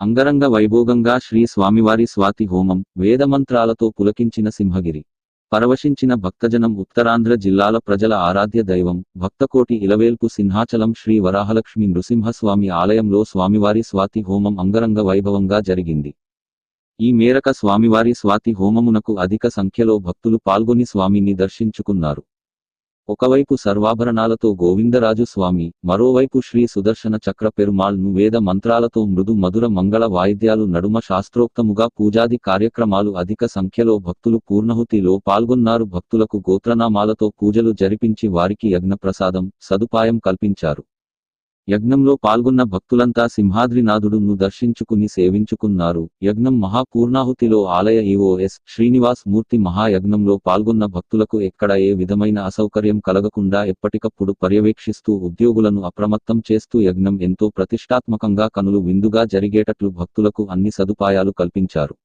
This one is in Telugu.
అంగరంగ వైభోగంగా శ్రీ స్వామివారి స్వాతి హోమం వేదమంత్రాలతో పులకించిన సింహగిరి. పరవశించిన భక్తజనం ఉత్తరాంధ్ర జిల్లాల ప్రజల ఆరాధ్య దైవం భక్తకోటి ఇలవేల్పు సింహాచలం శ్రీ వరాహలక్ష్మి నృసింహస్వామి ఆలయంలో స్వామివారి స్వాతి హోమం అంగరంగ వైభవంగా జరిగింది. ఈ మేరక స్వామివారి స్వాతి హోమమునకు అధిక సంఖ్యలో భక్తులు పాల్గొని స్వామిని దర్శించుకున్నారు. ఒకవైపు సర్వాభరణాలతో గోవిందరాజు స్వామి మరోవైపు శ్రీ సుదర్శన చక్ర పెరుమాళ్ను వేద మంత్రాలతో మృదు మధుర మంగళ వాయిద్యాలు నడుమ శాస్త్రోక్తముగా పూజాది కార్యక్రమాలు అధిక సంఖ్యలో భక్తులు పూర్ణహుతిలో పాల్గొన్నారు. భక్తులకు గోత్రనామాలతో పూజలు జరిపించి వారికి యజ్ఞప్రసాదం సదుపాయం కల్పించారు. యజ్ఞంలో పాల్గొన్న భక్తులంతా సింహాద్రినాథుడును దర్శించుకుని సేవించుకున్నారు. యజ్ఞం మహాపూర్ణాహుతిలో ఆలయ ఈఓఎస్ శ్రీనివాస్ మూర్తి మహాయజ్ఞంలో పాల్గొన్న భక్తులకు ఎక్కడ ఏ విధమైన అసౌకర్యం కలగకుండా ఎప్పటికప్పుడు పర్యవేక్షిస్తూ ఉద్యోగులను అప్రమత్తం చేస్తూ యజ్ఞం ఎంతో ప్రతిష్టాత్మకంగా కనులు విందుగా జరిగేటట్లు భక్తులకు అన్ని సదుపాయాలు కల్పించారు.